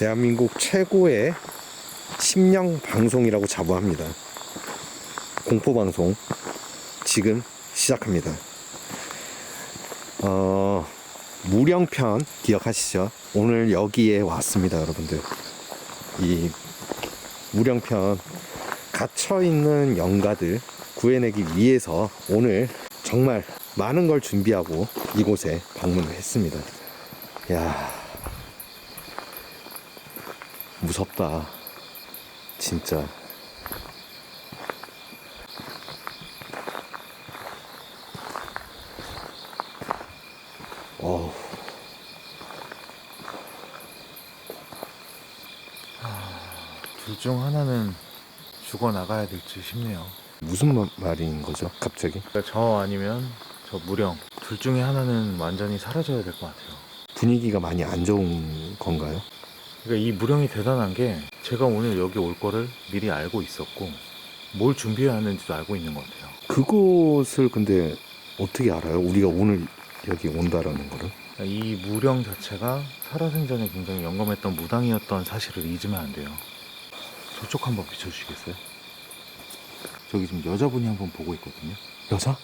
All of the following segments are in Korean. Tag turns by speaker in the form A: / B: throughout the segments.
A: 대한민국 최고의 심령 방송이라고 자부합니다. 공포 방송 지금 시작합니다. 어, 무령편 기억하시죠? 오늘 여기에 왔습니다, 여러분들. 이 무령편 갇혀 있는 영가들 구해내기 위해서 오늘 정말 많은 걸 준비하고 이곳에 방문을 했습니다. 야 무섭다. 진짜. 어우.
B: 둘중 하나는 죽어 나가야 될지 싶네요.
A: 무슨 마- 말인 거죠? 갑자기?
B: 그러니까 저 아니면 저 무령 둘 중에 하나는 완전히 사라져야 될 것 같아요.
A: 분위기가 많이 안 좋은 건가요?
B: 그러니까 이 무령이 대단한 게 제가 오늘 여기 올 거를 미리 알고 있었고 뭘 준비해야 하는지도 알고 있는 것 같아요.
A: 그곳을 근데 어떻게 알아요? 우리가 오늘 여기 온다라는 거를?
B: 그러니까 이 무령 자체가 살아생전에 굉장히 영검했던 무당이었던 사실을 잊으면 안 돼요. 저쪽 한번 비춰주시겠어요? 저기 지금 여자분이 한번 보고 있거든요.
A: 여자?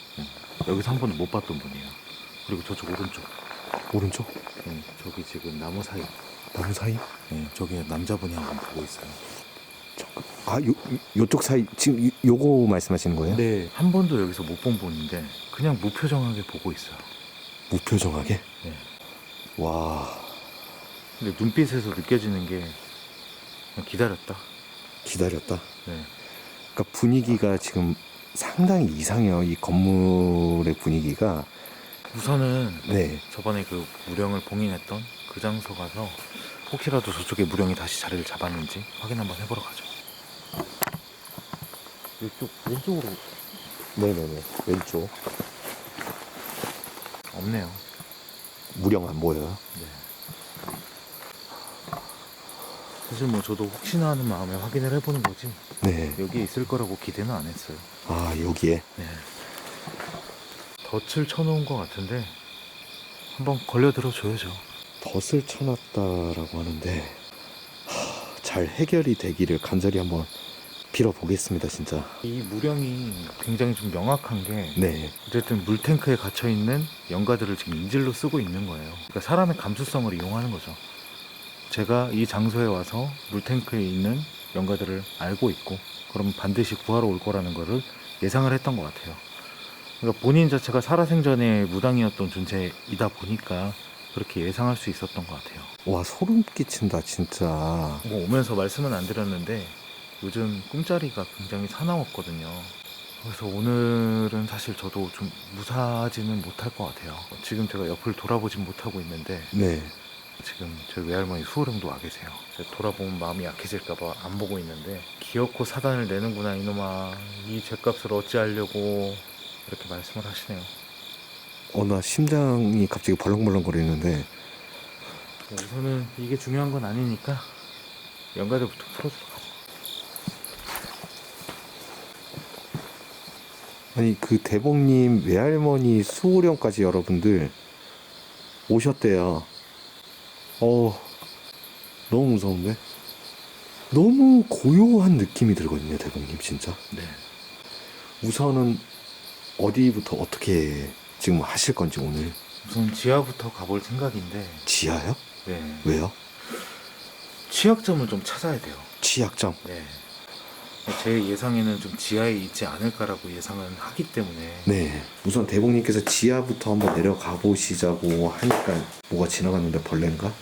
B: 여기서 한 번도 못 봤던 분이에요. 그리고 저쪽 오른쪽.
A: 오른쪽?
B: 네, 저기 지금 나무 사이.
A: 나무 사이?
B: 네, 저기 남자분이 한 번 보고 있어요.
A: 아, 요, 요쪽 사이, 지금 요, 요거 말씀하시는 거예요?
B: 네, 한 번도 여기서 못 본 분인데 그냥 무표정하게 보고 있어요.
A: 무표정하게?
B: 네.
A: 와,
B: 근데 눈빛에서 느껴지는 게 기다렸다.
A: 기다렸다.
B: 네.
A: 그러니까 분위기가 지금 상당히 이상해요. 이 건물의 분위기가.
B: 우선은
A: 네.
B: 저번에 그 무령을 봉인했던 그 장소 가서 혹시라도 저쪽에 무령이 다시 자리를 잡았는지 확인 한번 해보러 가죠. 이쪽 왼쪽으로
A: 네네네. 왼쪽.
B: 없네요.
A: 무령 안 보여요.
B: 사실 뭐 저도 혹시나 하는 마음에 확인을 해보는 거지
A: 네.
B: 여기에 있을 거라고 기대는 안 했어요.
A: 아, 여기에.
B: 네. 덫을 쳐놓은 것 같은데 한번 걸려 들어 줘야죠.
A: 덫을 쳐놨다라고 하는데, 하, 잘 해결이 되기를 간절히 한번 빌어보겠습니다, 진짜.
B: 이 무령이 굉장히 좀 명확한 게
A: 네.
B: 어쨌든 물탱크에 갇혀 있는 연가들을 지금 인질로 쓰고 있는 거예요. 그러니까 사람의 감수성을 이용하는 거죠. 제가 이 장소에 와서 물탱크에 있는 연가들을 알고 있고 그럼 반드시 구하러 올 거라는 거를 예상을 했던 것 같아요. 그러니까 본인 자체가 살아생전에 무당이었던 존재이다 보니까 그렇게 예상할 수 있었던 것 같아요.
A: 와, 소름 끼친다, 진짜.
B: 뭐 오면서 말씀은 안 드렸는데 요즘 꿈자리가 굉장히 사나웠거든요. 그래서 오늘은 사실 저도 좀 무사하지는 못할 것 같아요. 지금 제가 옆을 돌아보진 못하고 있는데
A: 네.
B: 지금 저희 외할머니 수호령도 와 계세요. 돌아보면 마음이 약해질까봐 안 보고 있는데 기어코 사단을 내는구나 이놈아 이 죗값을 어찌하려고 이렇게 말씀을 하시네요.
A: 어, 나 심장이 갑자기 벌렁벌렁 거리는데,
B: 우선은 이게 중요한 건 아니니까 연가들부터 풀어주러 가죠.
A: 아니, 그 대봉님 외할머니 수호령까지 여러분들 오셨대요. 어, 너무 무서운데? 너무 고요한 느낌이 들거든요, 대봉님, 진짜.
B: 네.
A: 우선은 어디부터 어떻게 지금 하실 건지 오늘
B: 우선 지하부터 가볼 생각인데
A: 지하요?
B: 네.
A: 왜요?
B: 취약점을 좀 찾아야 돼요.
A: 취약점.
B: 네. 제 예상에는 좀 지하에 있지 않을까라고 예상은 하기 때문에
A: 네. 우선 대봉님께서 지하부터 한번 내려가 보시자고 하니까 뭐가 지나갔는데 벌레인가?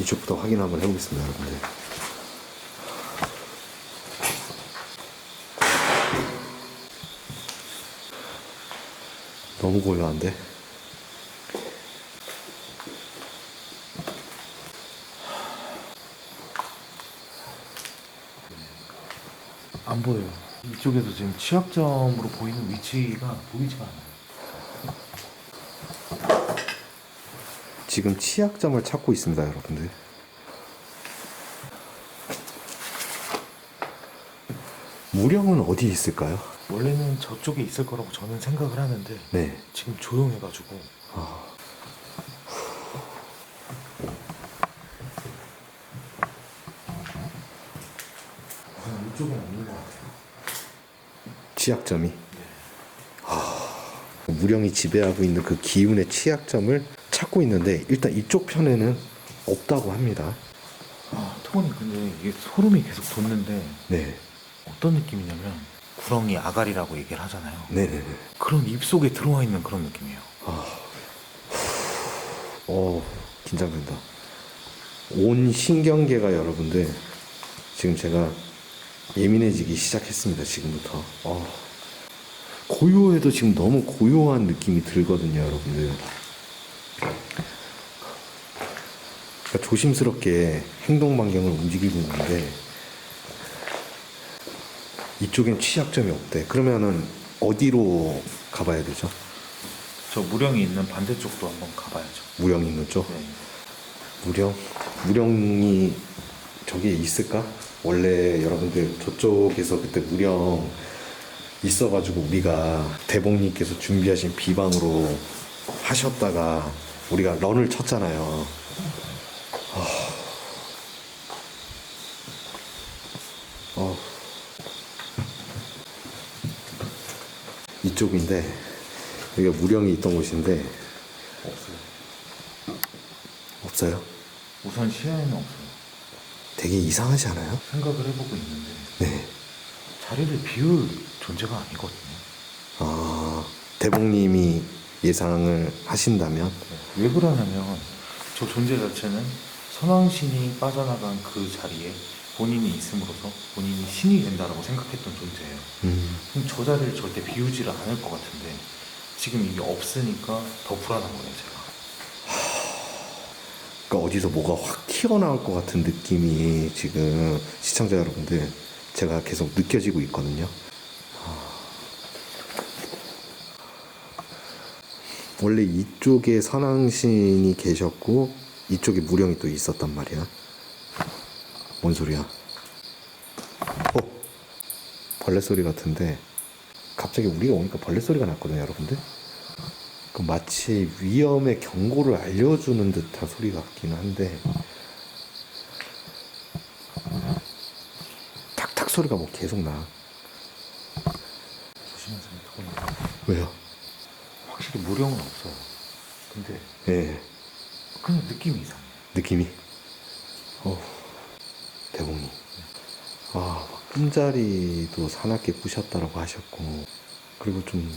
A: 이쪽부터 해보겠습니다, 여러분들. 너무 고요한데?
B: 안 보여요. 이쪽에도 지금 취약점으로 보이는 위치가 보이지가 않아요.
A: 지금 치약점을 찾고 있습니다, 여러분들. 무령은 어디에 있을까요?
B: 원래는 저쪽에 있을 거라고 저는 생각을 하는데
A: 네.
B: 지금 조용해가지고 아, 이쪽은 없는 것 같아요.
A: 치약점이. 아, 무령이 지배하고 있는 그 기운의 치약점을 찾고 있는데 일단 이쪽 편에는 없다고 합니다.
B: 아, 토건이 근데 이게 소름이 계속 돋는데
A: 네.
B: 어떤 느낌이냐면 구렁이 아가리라고 얘기를 하잖아요.
A: 네네네.
B: 그런 입속에 들어와 있는 그런 느낌이에요.
A: 어, 긴장된다. 온 신경계가 여러분들 지금 제가 예민해지기 시작했습니다. 지금부터. 어, 고요해도 지금 너무 고요한 느낌이 들거든요, 여러분들. 그러니까 조심스럽게 행동 반경을 움직이고 있는데 이쪽엔 취약점이 없대. 그러면은 어디로 가봐야 되죠?
B: 저 무령이 있는 반대쪽도 한번 가봐야죠.
A: 무령 있는 쪽?
B: 네.
A: 무령? 무령이 저기에 있을까? 원래 여러분들 저쪽에서 그때 무령 있어가지고 우리가 대복님께서 준비하신 비방으로 하셨다가 우리가 런을 쳤잖아요. 이쪽인데 여기가 무령이 있던 곳인데
B: 없어요.
A: 없어요?
B: 우선 시야에는 없어요.
A: 되게 이상하지 않아요?
B: 생각을 해보고 있는데
A: 네.
B: 자리를 비울 존재가 아니거든요.
A: 아, 대복님이 예상을 하신다면
B: 왜 그러냐면 저 존재 자체는 선왕신이 빠져나간 그 자리에 본인이 있음으로써 본인이 신이 된다라고 생각했던 존재예요.
A: 음,
B: 그럼 저 자리를 절대 비우지를 않을 것 같은데 지금 이게 없으니까 더 불안한 거예요, 제가.
A: 그러니까 어디서 뭐가 확 튀어나올 것 같은 느낌이 지금 시청자 여러분들 제가 계속 느껴지고 있거든요. 아. 원래 이쪽에 선왕신이 계셨고 이쪽에 무령이 또 있었단 말이야. 뭔 소리야? 어? 벌레 소리 같은데 갑자기 우리가 오니까 벌레 소리가 났거든요, 여러분들. 그 마치 위험의 경고를 알려주는 듯한 소리 같기는 한데 탁탁 소리가 뭐 계속 나. 왜요?
B: 확실히 무령은 없어요. 근데
A: 예,
B: 그냥 느낌이 이상해요.
A: 느낌이. 어, 대복님. 아, 끈자리도 사납게 부셨다라고 하셨고, 그리고 좀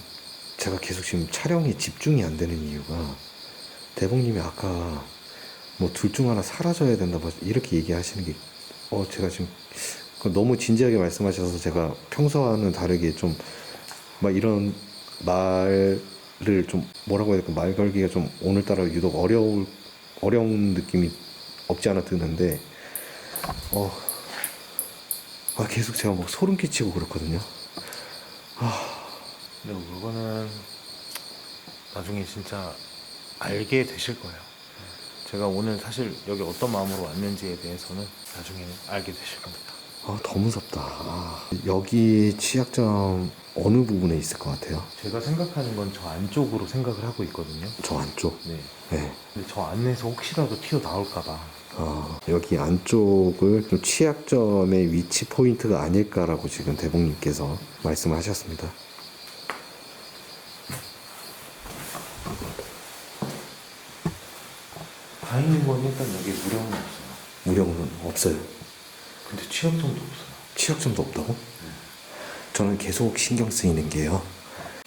A: 제가 계속 지금 촬영에 집중이 안 되는 이유가 대복님이 아까 뭐 둘 중 하나 사라져야 된다 뭐 이렇게 얘기하시는 게 어 제가 지금 그 너무 진지하게 말씀하셔서 제가 평소와는 다르게 좀 막 이런 말을 좀 뭐라고 해야 될까? 말 걸기가 좀 오늘따라 유독 어려울 어려운 느낌이 없지 않아 드는데 어 아, 계속 제가 막 소름 끼치고 그렇거든요.
B: 근데 그거는 나중에 진짜 알게 되실 거예요. 제가 오늘 사실 여기 어떤 마음으로 왔는지에 대해서는 나중에 알게 되실 겁니다.
A: 아, 더 무섭다. 아, 여기 취약점 어느 부분에 있을 것 같아요?
B: 제가 생각하는 건 저 안쪽으로 생각을 하고 있거든요.
A: 저 안쪽.
B: 네.
A: 네.
B: 근데 저 안에서 혹시라도 튀어 나올까봐.
A: 아, 여기 안쪽을 좀 취약점의 위치 포인트가 아닐까라고 지금 대복님께서 말씀하셨습니다.
B: 다행인 건 일단 여기 무령은 없어요.
A: 무령은 없어요.
B: 근데 취업점도 없어요.
A: 취약점도 없다고? 저는 계속 신경 쓰이는 게요.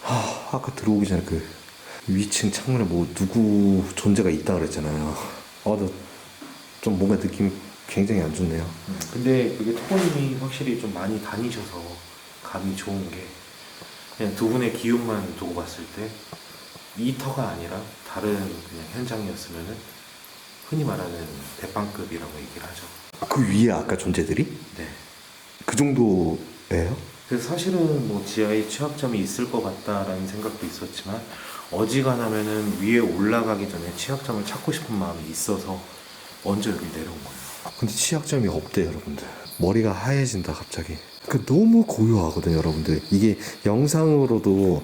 A: 아, 아까 들어오기 전에 그 위층 창문에 뭐 누구 존재가 있다 그랬잖아요. 아, 나 좀 뭔가 느낌이 굉장히 안 좋네요.
B: 음, 근데 그게 토건님이 확실히 좀 많이 다니셔서 감이 좋은 게 그냥 두 분의 기운만 두고 봤을 때 이 터가 아니라 다른 그냥 현장이었으면은 흔히 말하는 대빵급이라고 얘기를 하죠.
A: 그 위에 아까 존재들이
B: 네.
A: 그 정도예요?
B: 그래서 사실은 뭐 지하에 취약점이 있을 것 같다라는 생각도 있었지만 어지간하면은 위에 올라가기 전에 치약점을 찾고 싶은 마음이 있어서 먼저 여기 내려온 거예요.
A: 근데 치약점이 없대 여러분들. 머리가 하얘진다 갑자기. 그 너무 고요하거든요 여러분들. 이게 영상으로도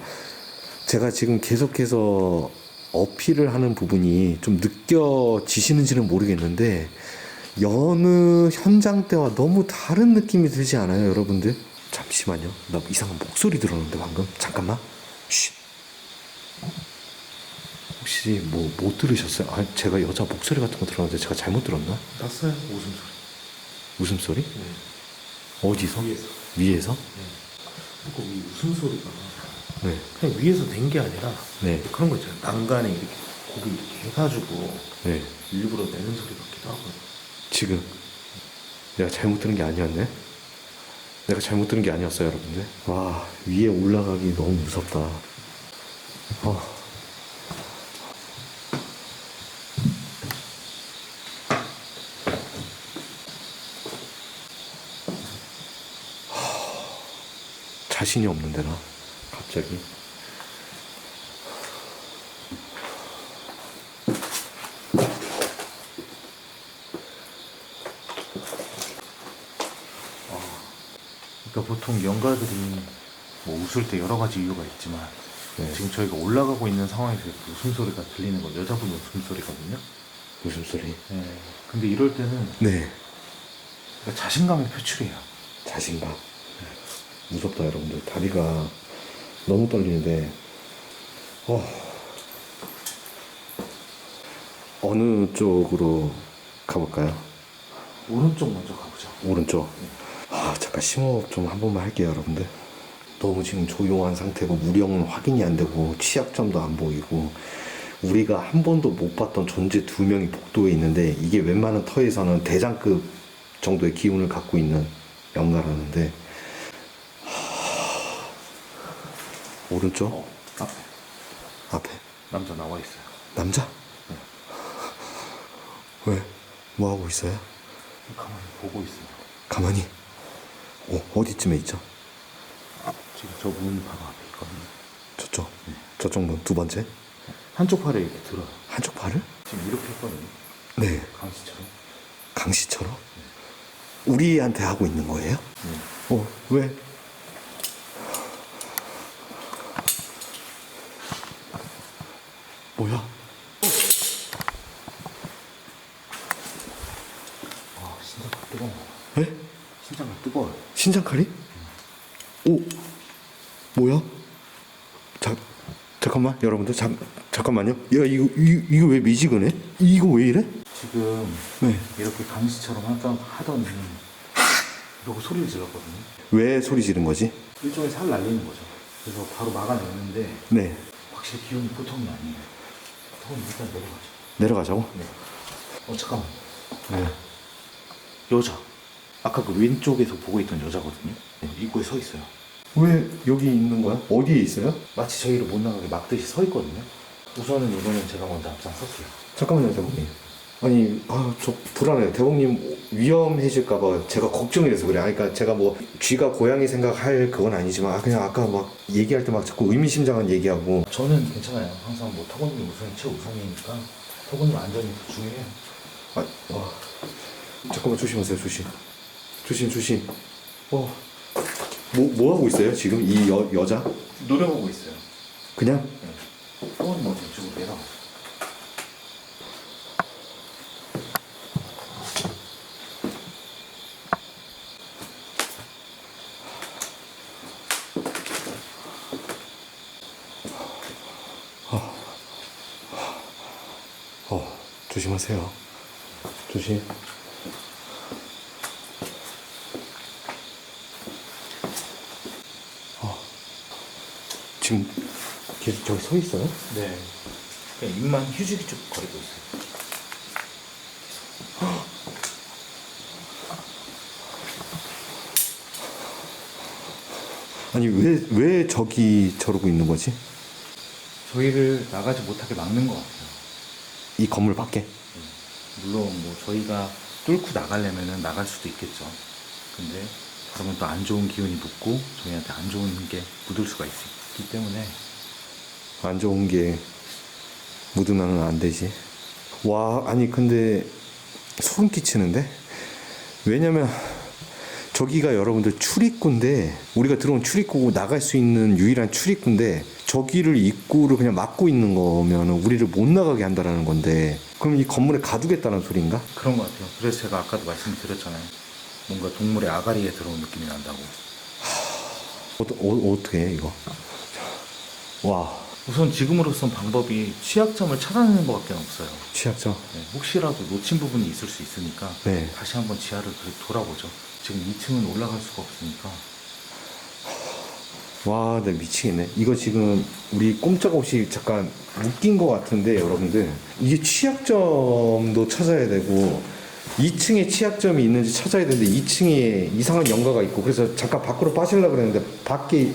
A: 제가 지금 계속해서 어필을 하는 부분이 좀 느껴지시는지는 모르겠는데 여느 현장 때와 너무 다른 느낌이 들지 않아요 여러분들? 잠시만요. 나 이상한 목소리 들었는데 방금. 잠깐만. 쉿 혹시 뭐 못 들으셨어요? 아 제가 여자 목소리 같은 거 들었는데 제가 잘못 들었나?
B: 났어요 웃음소리.
A: 웃음소리?
B: 네.
A: 어디서?
B: 위에서.
A: 위에서?
B: 그 위- 웃음소리가
A: 네.
B: 그냥 위에서 낸 게 아니라
A: 네.
B: 그런 거 있잖아요. 난간에 이렇게 고기 이렇게 해가지고
A: 네.
B: 일부러 내는 소리 같기도 하고요.
A: 지금 내가 잘못 들은 게 아니었네. 내가 잘못 들은 게 아니었어요, 여러분들. 와 위에 올라가기 너무 무섭다. 아. 자신이 없는데 나 갑자기.
B: 그러니까 보통 연가들이 뭐 웃을 때 여러 가지 이유가 있지만
A: 네.
B: 지금 저희가 올라가고 있는 상황에서 웃음소리가 들리는 건 여자분 웃음소리거든요.
A: 웃음소리.
B: 네. 근데 이럴 때는
A: 네.
B: 그러니까 자신감의 표출이에요.
A: 자신감. 무섭다, 여러분들. 다리가 너무 떨리는데, 어, 어느 쪽으로 가볼까요?
B: 오른쪽 먼저 가보죠.
A: 오른쪽. 아, 잠깐 심호흡 좀 한 번만 할게요, 여러분들. 너무 지금 조용한 상태고, 무령은 확인이 안 되고, 취약점도 안 보이고, 우리가 한 번도 못 봤던 존재 두 명이 복도에 있는데, 이게 웬만한 터에서는 대장급 정도의 기운을 갖고 있는 연가라는데, 오른쪽?
B: 어, 앞에
A: 앞에?
B: 남자 나와 있어요.
A: 남자? 왜? 뭐 하고 있어요?
B: 가만히 보고 있어요.
A: 가만히. 어, 어디쯤에 있죠?
B: 지금 저문 바로 앞에 있거든요.
A: 저쪽. 저쪽 문 두 번째.
B: 한쪽 팔에 이렇게 들어요.
A: 한쪽 팔을?
B: 지금 이렇게 했거든요.
A: 네.
B: 강씨처럼.
A: 강씨처럼? 우리한테 하고 있는 거예요?
B: 네.
A: 어, 왜? 뭐야?
B: 아, 심장가 뜨거워.
A: 에?
B: 심장가 뜨거워요.
A: 신장칼이? 오, 뭐야? 자, 잠깐만, 여러분들, 잠, 잠깐만요. 야, 이거, 이거, 이거 왜 미지근해? 이거 왜 이래?
B: 지금
A: 네.
B: 이렇게 강씨처럼 하던, 하더니 이러고 소리를 질렀거든요.
A: 왜 소리 지른 거지?
B: 일종의 살 날리는 거죠. 그래서 바로 막아내는데
A: 네.
B: 확실히 기운이 보통이 아니에요. 그럼 일단 내려가죠.
A: 내려가자고?
B: 네. 어 잠깐만.
A: 네.
B: 여자. 아까 그 왼쪽에서 보고 있던 여자거든요. 네, 입구에 서 있어요.
A: 왜 여기 있는 거야? 어디에 있어요?
B: 마치 저희를 못 나가게 막듯이 서 있거든요. 우선은 이거는 제가 먼저 앞장섰어요.
A: 잠깐만요, 대범님. 아니, 아, 저 불안해요. 대범님 위험해질까봐 제가 걱정이 돼서 그래. 아니, 그러니까 제가 뭐 쥐가 고양이 생각할 그건 아니지만, 아, 그냥 아까 막 얘기할 때 막 자꾸 의미심장한 얘기하고.
B: 저는 괜찮아요. 항상 뭐 터보님 우선이 최우선이니까 터보님 안전이 더 중요해요.
A: 아, 와. 잠깐만 조심하세요, 조심. 조심, 조심. 어. 뭐, 뭐 하고 있어요, 지금 이 여, 여자?
B: 노려보고 있어요.
A: 그냥?
B: 터보님 먼저 이쪽으로 내려가.
A: 어, 조심하세요. 조심. 어. 지금 계속 저기 서 있어요?
B: 네. 그냥 입만 휴지기 쭉 거리고 있어요.
A: 아니 왜 왜 저기 저러고 있는 거지?
B: 저희를 나가지 못하게 막는 것 같아요.
A: 이 건물 밖에?
B: 물론 뭐 저희가 뚫고 나가려면은 나갈 수도 있겠죠. 근데 그러면 또 안 좋은 기운이 묻고 저희한테 안 좋은 게 묻을 수가 있기 때문에
A: 안 좋은 게 묻으면 안 되지. 와, 아니, 근데 소름 끼치는데? 왜냐면 저기가 여러분들 출입구인데 우리가 들어온 출입구고 나갈 수 있는 유일한 출입구인데 저기를 입구를 그냥 막고 있는 거면 우리를 못 나가게 한다라는 건데 그럼 이 건물에 가두겠다는 소리인가?
B: 그런 것 같아요. 그래서 제가 아까도 말씀드렸잖아요. 뭔가 동물의 아가리에 들어온 느낌이 난다고.
A: 어, 어, 어떻게 해 이거? 와
B: 우선 지금으로선 방법이 취약점을 찾아내는 것밖에 없어요.
A: 취약점
B: 네, 혹시라도 놓친 부분이 있을 수 있으니까
A: 네.
B: 다시 한번 지하를 돌아보죠. 지금 2층은 올라갈 수가 없으니까
A: 와, 나 미치겠네. 이거 지금 우리 꼼짝없이 잠깐 웃긴 것 같은데 여러분들 이게 취약점도 찾아야 되고 2층에 취약점이 있는지 찾아야 되는데 2층에 이상한 연가가 있고 그래서 잠깐 밖으로 빠지려고 그랬는데 밖에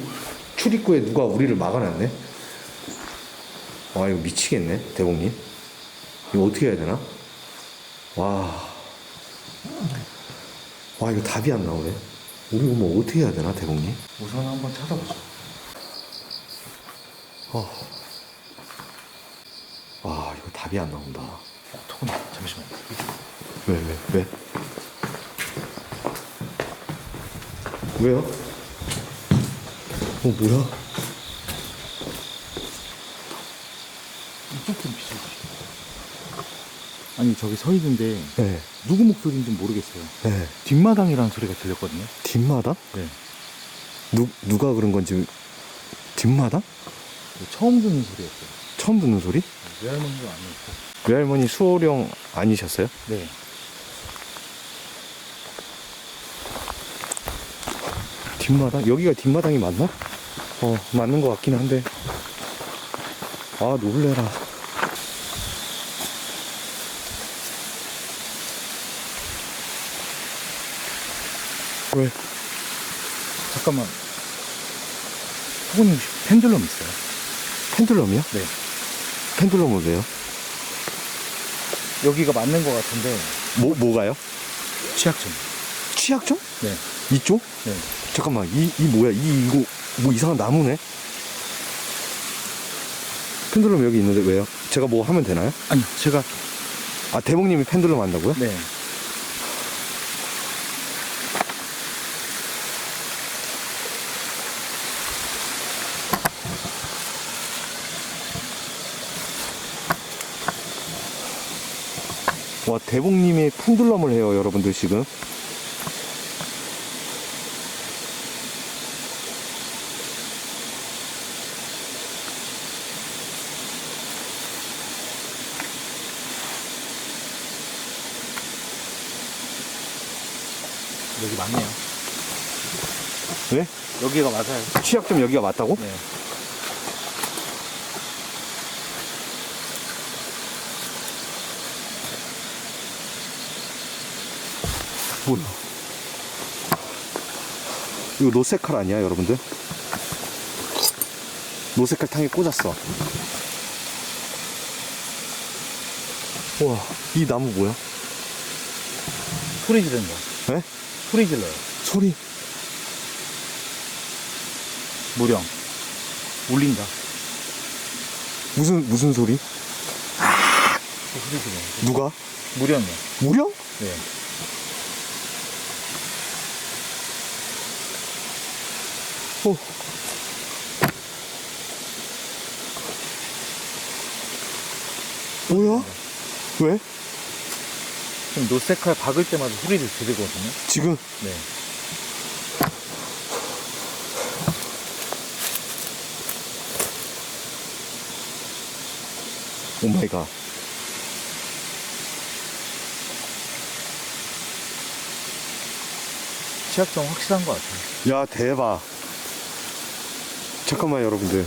A: 출입구에 누가 우리를 막아놨네. 와, 이거 미치겠네, 대봉님. 이거 어떻게 해야 되나? 와, 와 이거 답이 안 나오네. 우리 이거 뭐 어떻게 해야 되나, 대봉님?
B: 우선 한번 찾아보죠.
A: 어. 아, 이거 답이 안 나온다.
B: 토건이 잠시만요.
A: 왜, 왜, 왜? 왜요? 어, 뭐야?
B: 이쪽 좀 비춰주시죠. 아니 저기 서 있는데
A: 네,
B: 누구 목소리인지 모르겠어요.
A: 네.
B: 뒷마당이라는 소리가 들렸거든요.
A: 뒷마당?
B: 네.
A: 누, 누가 그런 건지, 뒷마당?
B: 처음 듣는 소리였어요.
A: 처음 듣는 소리?
B: 외할머니도 아니었고.
A: 외할머니 수호령 아니셨어요?
B: 네.
A: 뒷마당? 여기가 뒷마당이 맞나? 어, 맞는 것 같긴 한데. 아, 놀래라. 왜?
B: 잠깐만. 혹시 펜듈럼 있어요?
A: 펜듈럼이요?
B: 네.
A: 펜듈럼은 왜요?
B: 여기가 맞는 것 같은데
A: 뭐, 뭐가요?
B: 취약점.
A: 취약점?
B: 네.
A: 이쪽?
B: 네.
A: 잠깐만, 이, 이 뭐야? 이, 이거, 뭐 이상한 나무네? 펜듈럼 여기 있는데 왜요? 제가 뭐 하면 되나요?
B: 아니 제가
A: 아, 대목님이 펜듈럼 한다고요?
B: 네.
A: 와, 대목님이 펜듈럼을 해요, 여러분들 지금.
B: 여기 맞네요.
A: 왜?
B: 여기가 맞아요.
A: 취약 점 여기가 맞다고?
B: 네.
A: 뭐야? 이거 노세칼 아니야, 여러분들? 노세칼 탕에 꽂았어. 와, 이 나무 뭐야?
B: 소리 지른다.
A: 에?
B: 소리 질러요.
A: 소리.
B: 무령. 울린다.
A: 무슨, 무슨 소리?
B: 소리 질러.
A: 누가?
B: 무령이요.
A: 무령?
B: 네.
A: 어. 뭐야? 왜?
B: 지금 노세칼 박을 때마다 소리를 지르거든요.
A: 지금
B: 네.
A: 오 마이 갓.
B: 취약점 확실한 것 같아요.
A: 야, 대박. 잠깐만, 여러분들.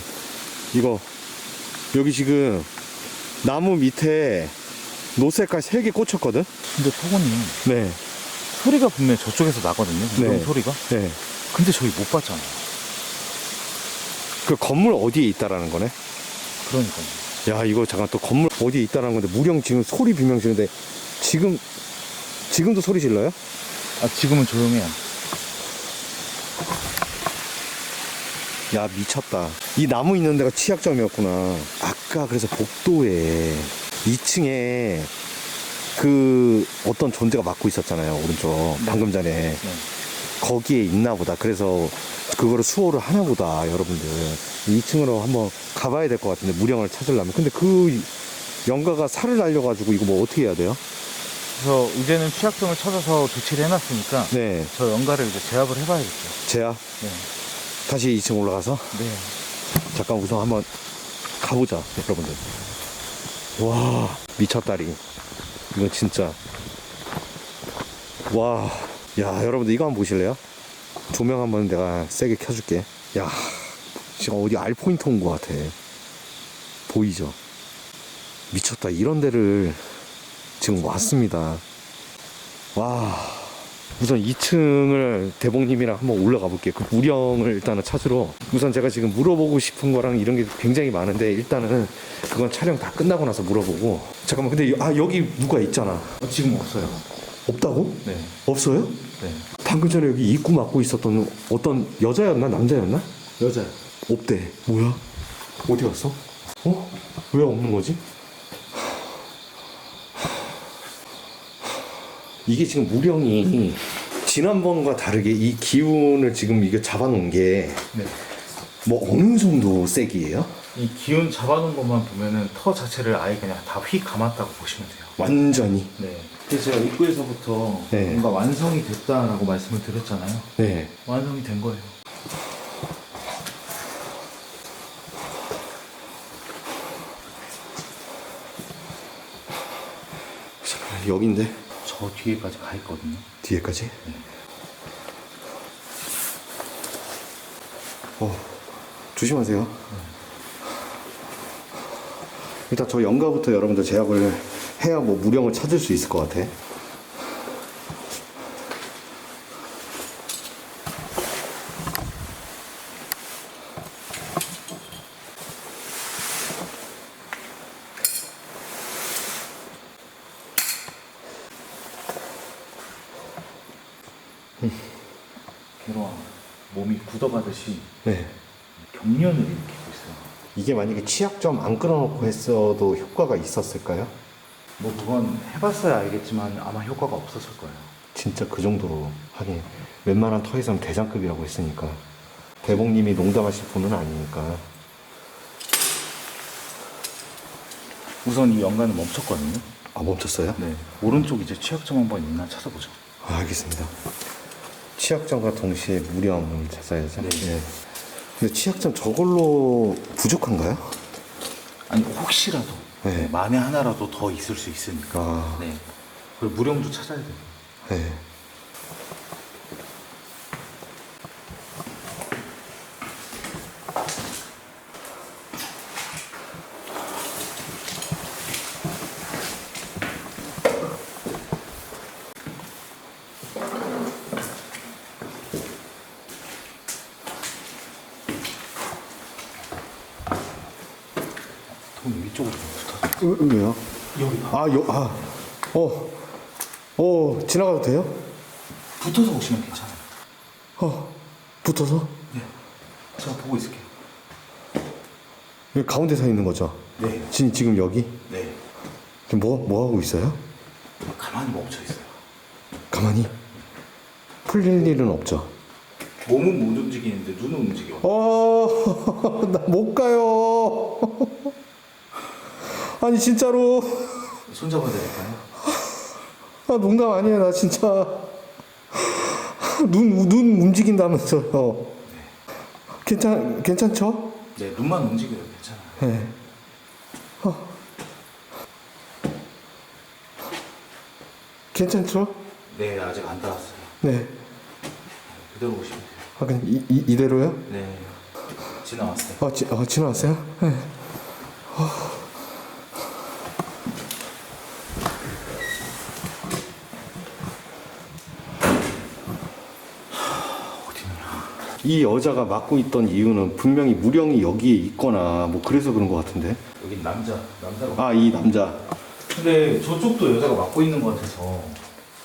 A: 이거, 여기 지금, 나무 밑에 노색깔 3개 꽂혔거든?
B: 근데 토건님
A: 네,
B: 소리가 분명히 저쪽에서 나거든요. 무령
A: 네.
B: 소리가.
A: 네.
B: 근데 저기 못 봤잖아요.
A: 그 건물 어디에 있다라는 거네?
B: 그러니까요.
A: 야, 이거 잠깐 또 건물 어디에 있다라는 건데, 무령 지금 소리 비명 지르는데, 지금, 지금도 소리 질러요?
B: 아 지금은 조용해요.
A: 야 미쳤다. 이 나무 있는 데가 치약점이었구나. 아까 그래서 복도에 2층에 그 어떤 존재가 맡고 있었잖아요 오른쪽. 방금 전에.
B: 네.
A: 거기에 있나 보다. 그래서 그거를 수호를 하나 보다 여러분들. 2층으로 한번 가봐야 될 것 같은데 무령을 찾으려면. 근데 그 영가가 살을 날려가지고 이거 뭐 어떻게 해야 돼요?
B: 그래서 이제는 취약점을 찾아서 조치를 해놨으니까
A: 네.
B: 저 연가를 이제 제압을 해봐야겠죠.
A: 제야
B: 네.
A: 다시 2층 올라가서
B: 네.
A: 잠깐 우선 한번 가보자 여러분들. 와 미쳤다리. 이거 진짜. 와 야 여러분들 이거 한번 보실래요? 조명 한번 내가 세게 켜줄게. 야 지금 어디 알 포인트 온 것 같아. 보이죠? 미쳤다. 이런 데를 지금 왔습니다. 와 우선 2층을 대봉님이랑 한번 올라가 볼게요. 그 무령을 일단은 찾으러. 우선 제가 지금 물어보고 싶은 거랑 이런 게 굉장히 많은데 일단은 그건 촬영 다 끝나고 나서 물어보고. 잠깐만, 근데 아 여기 누가 있잖아.
B: 어, 지금 없어요.
A: 없다고?
B: 네.
A: 없어요?
B: 네.
A: 방금 전에 여기 입구 막고 있었던 어떤 여자였나 남자였나?
B: 여자요.
A: 없대. 뭐야? 어디 갔어? 어? 왜 없는 거지? 이게 지금 무령이 지난번과 다르게 이 기운을 지금 이게 잡아놓은 게뭐
B: 네.
A: 어느 정도 세기예요?
B: 이 기운 잡아놓은 것만 보면은 터 자체를 아예 그냥 다 휘 감았다고 보시면 돼요.
A: 완전히.
B: 네. 그래서 제가 입구에서부터
A: 네.
B: 뭔가 완성이 됐다라고 말씀을 드렸잖아요.
A: 네.
B: 완성이 된 거예요.
A: 여긴데
B: 저 뒤에까지 가 있거든요.
A: 뒤에까지. 어, 조심하세요. 일단 저 연가부터 여러분들 제압을 해야 뭐 무령을 찾을 수 있을 것 같아.
B: 괴로워. 몸이 굳어가듯이
A: 네.
B: 경련을 일으키고 있어요.
A: 이게 만약에 치약점 안 끊어놓고 했어도 효과가 있었을까요?
B: 뭐 그건 해봤어야 알겠지만 아마 효과가 없었을 거예요.
A: 진짜 그 정도로 하긴 웬만한 터에서는 대장급이라고 했으니까 대봉님이 농담하실 분은 아니니까
B: 우선 이 연관은 멈췄거든요.
A: 아 멈췄어요?
B: 네. 오른쪽 이제 취약점 한번 있나 찾아보죠.
A: 아, 알겠습니다 치약점과 동시에 무령을 찾아야죠
B: 네.
A: 예. 근데 치약점 저걸로 부족한가요?
B: 아니 혹시라도
A: 네.
B: 만에 하나라도 더 있을 수 있으니까.
A: 아,
B: 네. 그리고 무령도 찾아야 돼요.
A: 네.
B: 돈 위쪽으로 좀 붙어.
A: 으, 왜요?
B: 여기
A: 아, 요, 아, 어, 어, 지나가도 돼요?
B: 붙어서 오시면 괜찮아요.
A: 어, 붙어서?
B: 네. 제가 보고 있을게요.
A: 여기 가운데 서 있는 거죠?
B: 네.
A: 지, 지금 여기?
B: 네.
A: 지금 뭐, 뭐 하고 있어요?
B: 가만히 멈춰 있어요.
A: 가만히? 풀릴 일은 없죠?
B: 몸은 못 움직이는데 눈은 움직여.
A: 어, 나 못 가요. 아니, 진짜로.
B: 손잡아야 될까요?
A: 아, 농담 아니에요, 나 진짜. 눈, 눈 움직인다면서요. 괜찮, 괜찮죠?
B: 네, 눈만 움직여요. 괜찮아요.
A: 네. 어. 괜찮죠?
B: 네, 아직 안 닿았어요.
A: 네.
B: 그대로 오시면 돼요.
A: 아, 그냥 이, 이, 이대로요?
B: 네. 지나왔어요.
A: 아, 지, 아 지나왔어요? 네.
B: 어
A: 이 여자가 맡고 있던 이유는 분명히 무령이 여기에 있거나 뭐 그래서 그런 것 같은데.
B: 여긴 남자. 남자로.
A: 아, 이 남자.
B: 근데 저쪽도 여자가 맡고 있는 것 같아서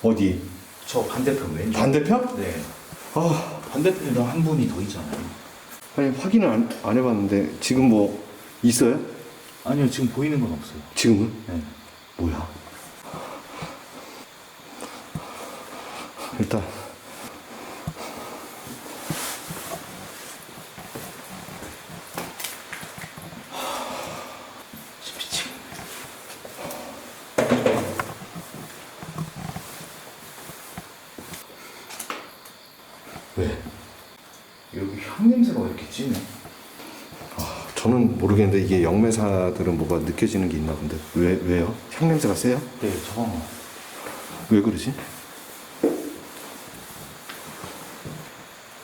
A: 어디?
B: 저 반대편 왼쪽.
A: 반대편?
B: 네.
A: 아,
B: 반대편에도 한 분이 더 있잖아요.
A: 아니 확인을 안, 안 해봤는데 지금 뭐 있어요?
B: 아니요, 지금 보이는 건 없어요.
A: 지금은?
B: 네.
A: 뭐야? 일단
B: 미치겠네.
A: 왜?
B: 여기 향 냄새가 왜 이렇게 진해?
A: 저는 영매사들은 뭐가 느껴지는 게 있나 본데 왜 왜요? 향 냄새가 세요?
B: 네, 잠깐만.
A: 왜 그러지?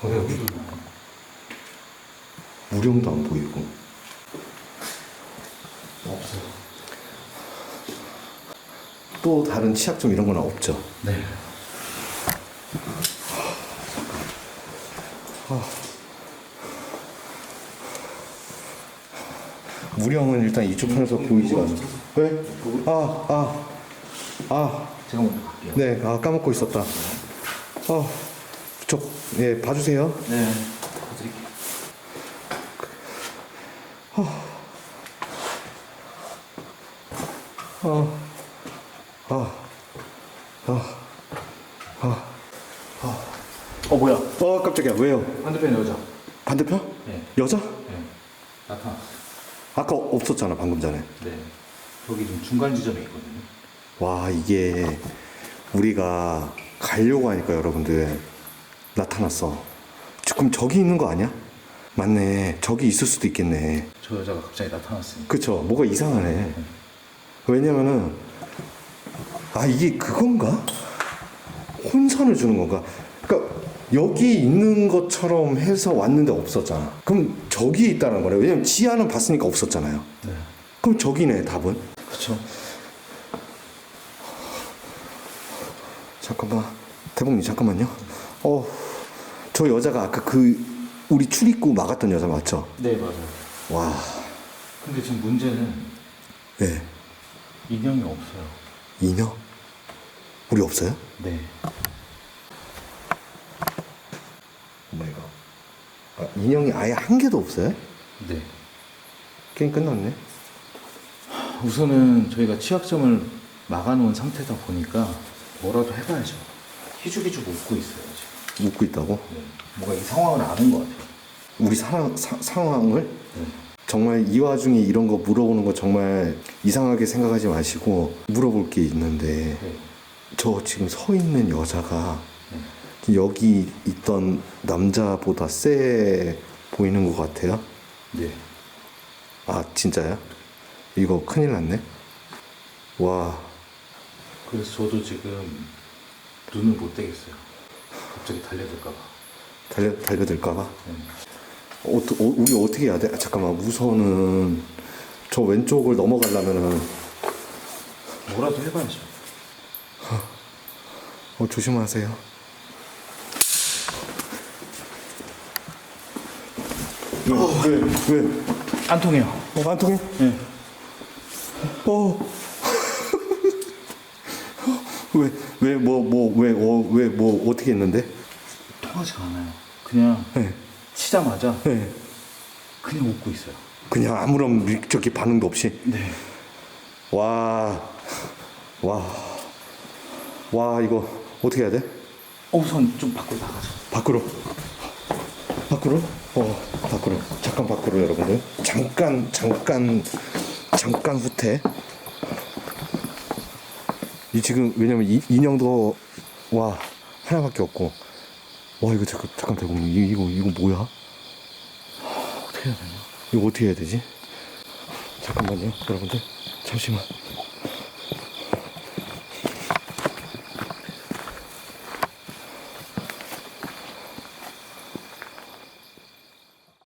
A: 어, 야, 무- 무령도 안 보이고
B: 없어요.
A: 또 다른 치약점 이런 건 없죠?
B: 네.
A: 무령은 일단 이쪽 편에서 보이지 않아. 왜? 아, 아, 아,
B: 제가 먼저 갈게요.
A: 네, 아 까먹고 있었다. 어, 저, 예, 봐주세요.
B: 네. 드릴게요.
A: 어, 아,
B: 어, 뭐야?
A: 어, 깜짝이야. 왜요?
B: 반대편 여자.
A: 반대편?
B: 네.
A: 여자?
B: 네. 나타났어.
A: 아까 없었잖아, 방금 전에.
B: 네. 저기 좀 중간 지점에 있거든요.
A: 와, 이게 우리가 가려고 하니까 여러분들 나타났어. 지금 저기 있는 거 아니야? 맞네. 저기 있을 수도 있겠네.
B: 저 여자가 갑자기 나타났으니까.
A: 그쵸. 뭐가 이상하네. 왜냐면은, 아, 이게 그건가? 혼선을 주는 건가? 그러니까, 여기 있는 것처럼 해서 왔는데 없었잖아. 그럼 저기 있다는 거네. 왜냐면 지하는 봤으니까 없었잖아요.
B: 네.
A: 그럼 저기네, 답은.
B: 그쵸.
A: 잠깐만. 대봉님, 잠깐만요. 어, 저 여자가 아까 그, 우리 출입구 막았던 여자 맞죠?
B: 네, 맞아요.
A: 와,
B: 근데 지금 문제는
A: 네.
B: 인형이 없어요.
A: 인형? 우리 없어요?
B: 네.
A: 오마이갓. 아, 인형이 아예 한 개도 없어요?
B: 네.
A: 게임 끝났네.
B: 우선은 저희가 치약점을 막아놓은 상태다 보니까 뭐라도 해봐야죠. 희죽희죽 웃고 있어요, 지금.
A: 웃고 있다고?
B: 네. 뭔가 이 상황을 아는 것 같아요.
A: 우리 사, 사, 상황을
B: 네.
A: 정말 이 와중에 이런 거 물어보는 거 정말 이상하게 생각하지 마시고 물어볼 게 있는데
B: 네.
A: 저 지금 서 있는 여자가
B: 네.
A: 여기 있던 남자보다 세 보이는 것 같아요.
B: 네.
A: 아 진짜야? 이거 큰일 났네. 와
B: 그래서 저도 지금 눈을 못 떼겠어요. 갑자기 달려들까봐.
A: 달려 달려들까봐.
B: 네.
A: 어떠, 어, 우리 어떻게 해야 돼? 아, 잠깐만 우선은 저 왼쪽을 넘어가려면은
B: 뭐라도 해봐야죠.
A: 어, 조심하세요. 왜? 왜? 왜?
B: 안 통해요.
A: 어, 안 통해?
B: 네.
A: 어. 왜? 왜? 뭐? 뭐? 왜? 어, 왜? 뭐? 어떻게 했는데?
B: 통하지가 않아요. 그냥
A: 네.
B: 치자마자
A: 네.
B: 그냥 웃고 있어요.
A: 그냥 아무런 미- 저기 반응도 없이.
B: 네.
A: 와. 와. 와, 이거 어떻게 해야 돼?
B: 어, 우선 좀 밖으로 나가죠.
A: 밖으로. 밖으로? 어, 밖으로. 잠깐 밖으로, 여러분들. 잠깐, 잠깐, 잠깐 후퇴. 이 지금, 왜냐면 이, 인형도, 와, 하나밖에 없고. 와, 이거 잠깐, 잠깐 대공님. 이- 이거, 이거 뭐야?
B: 어떻게 해야 되냐?
A: 이거 어떻게 해야 되지? 잠깐만요, 여러분들. 잠시만.